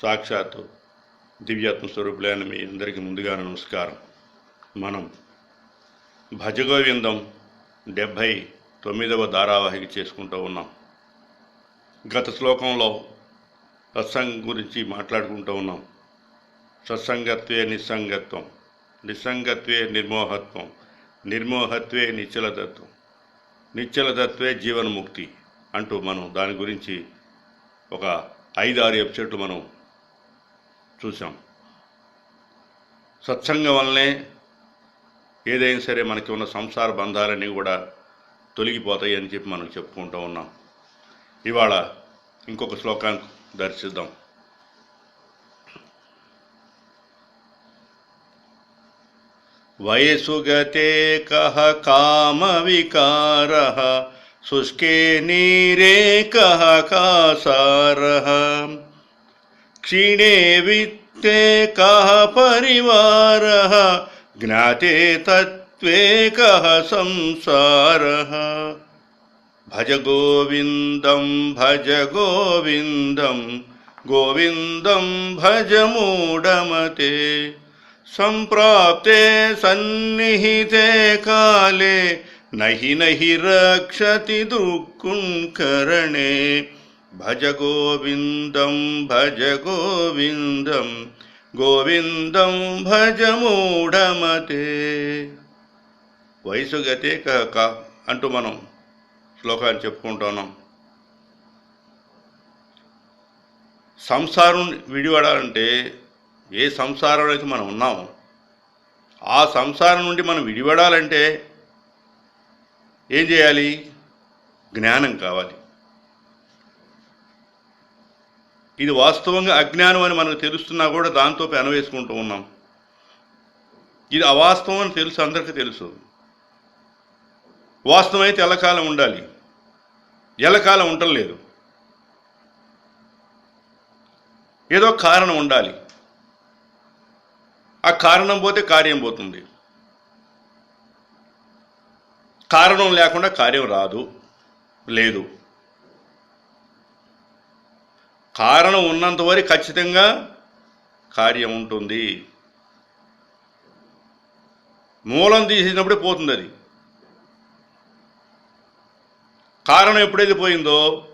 సాక్షాత్తు దివ్యాత్మ స్వరూపులైన మీ అందరికీ ముందుగా నమస్కారం. మనం భజగోవిందం డెబ్భై తొమ్మిదవ ధారావాహిక చేసుకుంటూ ఉన్నాం. గత శ్లోకంలో సత్సంగం గురించి మాట్లాడుకుంటూ ఉన్నాం. సత్సంగత్వే నిస్సంగత్వం నిస్సంగత్వే నిర్మోహత్వం నిర్మోహత్వే నిశ్చలతత్వం నిశ్చలతత్వే జీవన్ముక్తి అంటూ మనం దాని గురించి ఒక ఐదు ఆరు ఎపిసోడ్లు మనం చూసాం సత్సంగం వల్లనే ఏదైనా సరే మనకి ఉన్న సంసార బంధాలన్నీ కూడా తొలగిపోతాయి అని చెప్పి మనం చెప్పుకుంటూ ఉన్నాం. ఇవాళ ఇంకొక శ్లోకాన్ని దర్శిద్దాం. వయసుగతే కహ కామ వికార శుష్కే నీరే కహ కాసారహ क्षीणे वित्ते कः परिवारः? ज्ञाते तत्त्वे कः संसारः? भज गोविन्दं भज गोविन्दं गोविन्दं भज मूढमते। सम्प्राप्ते सन्निहिते काले नहि नहि रक्षति दुःखुङ्करणे భజ గోవిందం భజ గోవిందం గోవిందం భజ మూఢమతే. వయసు గతే క అంటూ మనం శ్లోకాన్ని చెప్పుకుంటున్నాం సంసారం విడిపడాలంటే ఏ సంసారంలో అయితే మనం ఉన్నామో ఆ సంసారం నుండి మనం విడిపడాలంటే ఏం చేయాలి? జ్ఞానం కావాలి. ఇది వాస్తవంగా అజ్ఞానం అని మనకు తెలుస్తున్నా కూడా దాంతో పెనవేసుకుంటూ ఉన్నాం. ఇది అవాస్తవం అని తెలుసు అందరికీ తెలుసు. వాస్తవం అయితే ఎల్లకాలం ఉండాలి. ఎల్లకాలం ఉండలేదు ఏదో కారణం ఉండాలి. ఆ కారణం పోతే కార్యం పోతుంది. కారణం లేకుండా కార్యం రాదు లేదు. కారణం ఉన్నంత వరకు ఖచ్చితంగా కార్యం ఉంటుంది. మూలం తీసినప్పుడే పోతుంది అది. కారణం ఎప్పుడైతే పోయిందో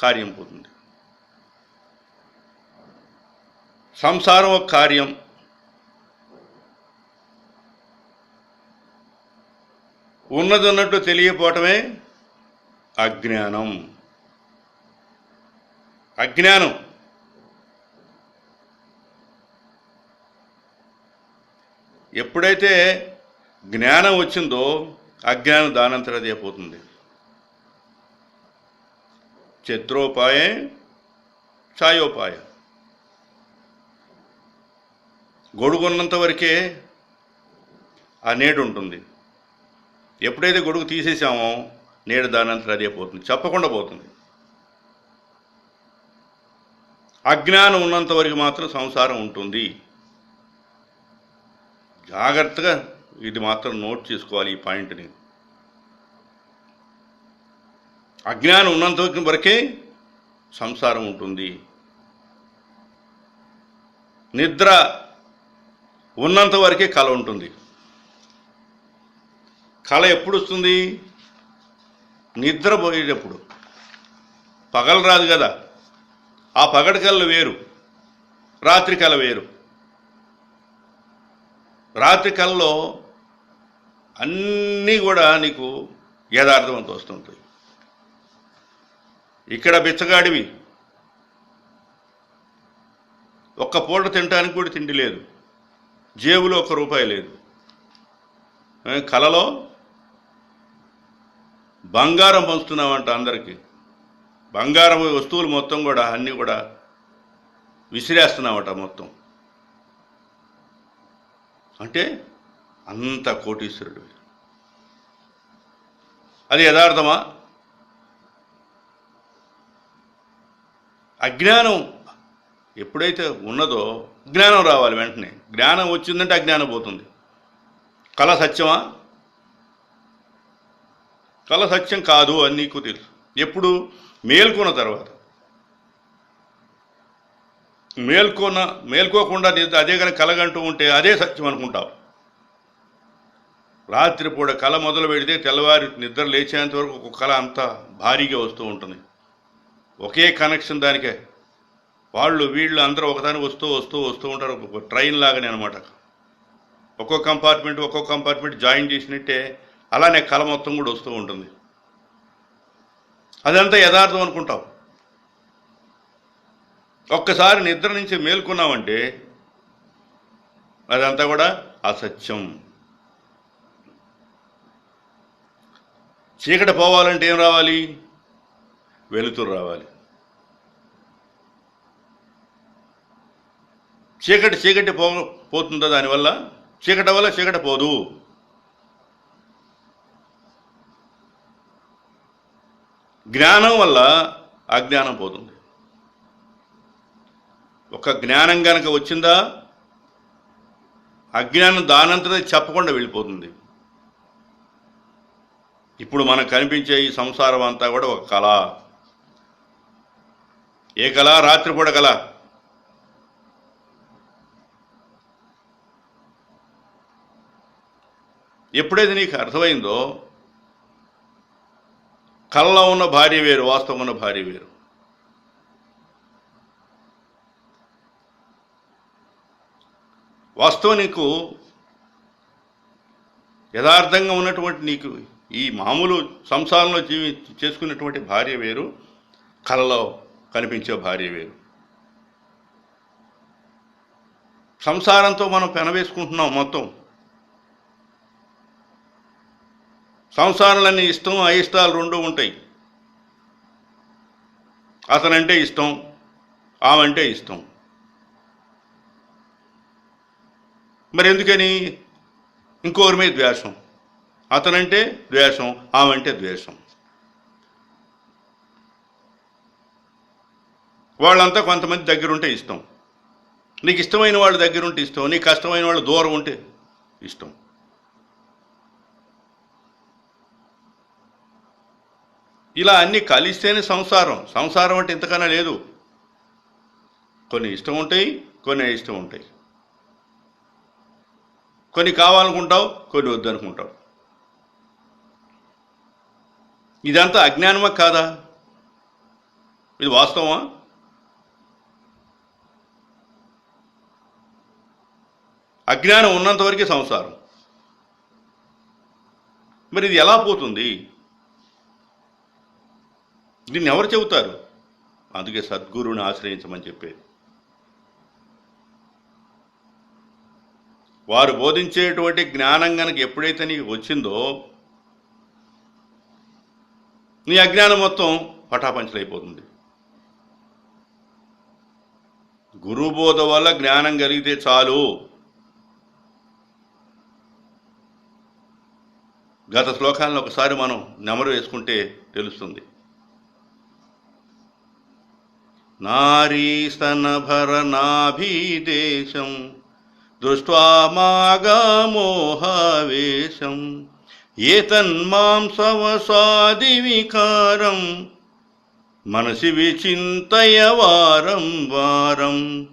కార్యం పోతుంది. సంసారం ఒక కార్యం. ఉన్నది ఉన్నట్టు తెలియపోవటమే అజ్ఞానం. అజ్ఞానం. ఎప్పుడైతే జ్ఞానం వచ్చిందో అజ్ఞానం దానంతరదే అయిపోతుంది చిత్రోపాయే ఛాయోపాయ. గొడుగున్నంత వరకే ఆ నేడు ఉంటుంది. ఎప్పుడైతే గొడుగు తీసేసామో నేడు దానంతరం అదే పోతుంది. చెప్పకుండా పోతుంది. అజ్ఞానం ఉన్నంత వరకు మాత్రం సంసారం ఉంటుంది. జాగ్రత్తగా ఇది మాత్రం నోట్ చేసుకోవాలి ఈ పాయింట్ని అజ్ఞానం ఉన్నంత వరకే సంసారం ఉంటుంది. నిద్ర ఉన్నంత వరకే కళ ఉంటుంది. కళ ఎప్పుడు వస్తుంది? నిద్రపోయేటప్పుడు. పగలు రాదు కదా. ఆ పగటి కళ వేరు. రాత్రి కళ వేరు. రాత్రి కళలో అన్నీ కూడా నీకు యథార్థవంతం వస్తుంటాయి. ఇక్కడ బిచ్చగాడివి. ఒక్క పూట తినడానికి కూడా తిండి లేదు. జేబులో ఒక్క రూపాయి లేదు. కలలో బంగారం పంచుతున్నామంట అందరికీ. బంగారం వస్తువులు మొత్తం కూడా అన్నీ కూడా విసిరేస్తున్నామట మొత్తం. అంటే అంత కోటీశ్వరుడు అది యథార్థమా? అజ్ఞానం ఎప్పుడైతే ఉన్నదో జ్ఞానం రావాలి వెంటనే. జ్ఞానం వచ్చిందంటే అజ్ఞానం పోతుంది. కళ సత్యమా? కళ సత్యం కాదు అని నీకు తెలుసు. ఎప్పుడు? మేల్కొన్న తర్వాత. మేల్కొన్న మేల్కోకుండా అదే కనుక కలగంటూ ఉంటే అదే సత్యం అనుకుంటావు. రాత్రిపూట కళ మొదలు పెడితే తెల్లవారి నిద్ర లేచేంత వరకు ఒక కళ అంతా భారీగా వస్తూ ఉంటుంది. ఒకే కనెక్షన్ దానికే. వాళ్ళు వీళ్ళు అందరూ ఒకదానికి వస్తూ వస్తూ వస్తూ ఉంటారు. ఒక ట్రైన్ లాగానే అనమాట ఒక్కో కంపార్ట్మెంట్ ఒక్కో కంపార్ట్మెంట్ జాయిన్ చేసినట్టే అలానే కళ మొత్తం కూడా వస్తూ ఉంటుంది. అదంతా యథార్థం అనుకుంటాం ఒక్కసారి నిద్ర నుంచి మేల్కొన్నామంటే అదంతా కూడా అసత్యం. చీకటి పోవాలంటే ఏం రావాలి? వెలుతురు రావాలి. చీకటి చీకటి పో పోతుందా దానివల్ల? చీకటి వల్ల చీకటి పోదు. జ్ఞానం వల్ల అజ్ఞానం పోతుంది. ఒక జ్ఞానం కనుక వచ్చిందా అజ్ఞానం దానంతరం చెప్పకుండా వెళ్ళిపోతుంది. ఇప్పుడు మనకు కనిపించే ఈ సంసారం అంతా కూడా ఒక కళ. ఏ కళ? రాత్రిపూట కళ. ఎప్పుడైతే నీకు అర్థమైందో కళ్ళలో ఉన్న భార్య వేరు వాస్తవం ఉన్న భార్య వేరు. వాస్తవం నీకు యథార్థంగా ఉన్నటువంటి నీకు ఈ మామూలు సంసారంలో జీవి చేసుకున్నటువంటి భార్య వేరు కళలో కనిపించే భార్య వేరు. సంసారంతో మనం పెనవేసుకుంటున్నాం మొత్తం. సంసారాలన్నీ ఇష్టం అయిష్టాలు రెండు ఉంటాయి. అతనంటే ఇష్టం ఆమంటే ఇష్టం. మరి ఎందుకని ఇంకొకరి మీద ద్వేషం. అతనంటే ద్వేషం ఆమంటే ద్వేషం. వాళ్ళంతా కొంతమంది దగ్గరుంటే ఇష్టం. నీకు ఇష్టమైన వాళ్ళ దగ్గరుంటే ఇష్టం నీకు కష్టమైన వాళ్ళు దూరం ఉంటే ఇష్టం. ఇలా అన్నీ కలిస్తేనే సంసారం. సంసారం అంటే ఇంతకన్నా లేదు. కొన్ని ఇష్టం ఉంటాయి కొన్ని ఇష్టం ఉంటాయి. కొన్ని కావాలనుకుంటావు కొన్ని వద్దనుకుంటావు. ఇదంతా అజ్ఞానమా కాదా? ఇది వాస్తవమా? అజ్ఞానం ఉన్నంత వరకే సంసారం. మరి ఇది ఎలా పోతుంది? దీన్ని ఎవరు చెబుతారు? అందుకే సద్గురువుని ఆశ్రయించమని చెప్పేది. వారు బోధించేటువంటి జ్ఞానం గనక ఎప్పుడైతే నీకు వచ్చిందో నీ అజ్ఞానం మొత్తం పటాపంచలైపోతుంది. గురువు బోధ వల్ల జ్ఞానం కలిగితే చాలు. గత శ్లోకాలను ఒకసారి మనం నెమరు వేసుకుంటే తెలుస్తుంది. నారీస్తనభరనాభీదేశం దృష్ట్వా మాగామోహావేశం ఏతన్మాంసవసాది వికారం మనసి విచింతయ వారం వారం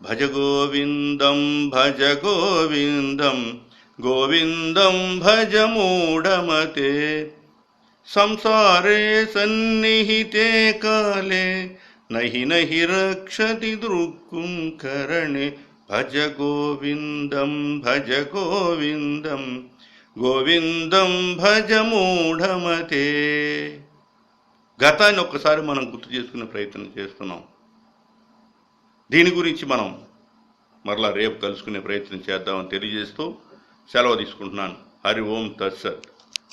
భజ గోవిందం భజ గోవిందం గోవిందం భజ మూఢమతే సంసారే సన్నిహితే కాలే నహి నహి రక్షతి దృక్కుం కరణే భజ గోవిందం భజ గోవిందం గోవిందం భజ మూఢమతే. గతాన్ని ఒక్కసారి మనం గుర్తు చేసుకునే ప్రయత్నం చేస్తున్నాం. దీని గురించి మనం మరలా రేపు కలుసుకునే ప్రయత్నం చేద్దామని తెలియజేస్తూ సెలవు తీసుకుంటున్నాను. హరి ఓం తత్సత్.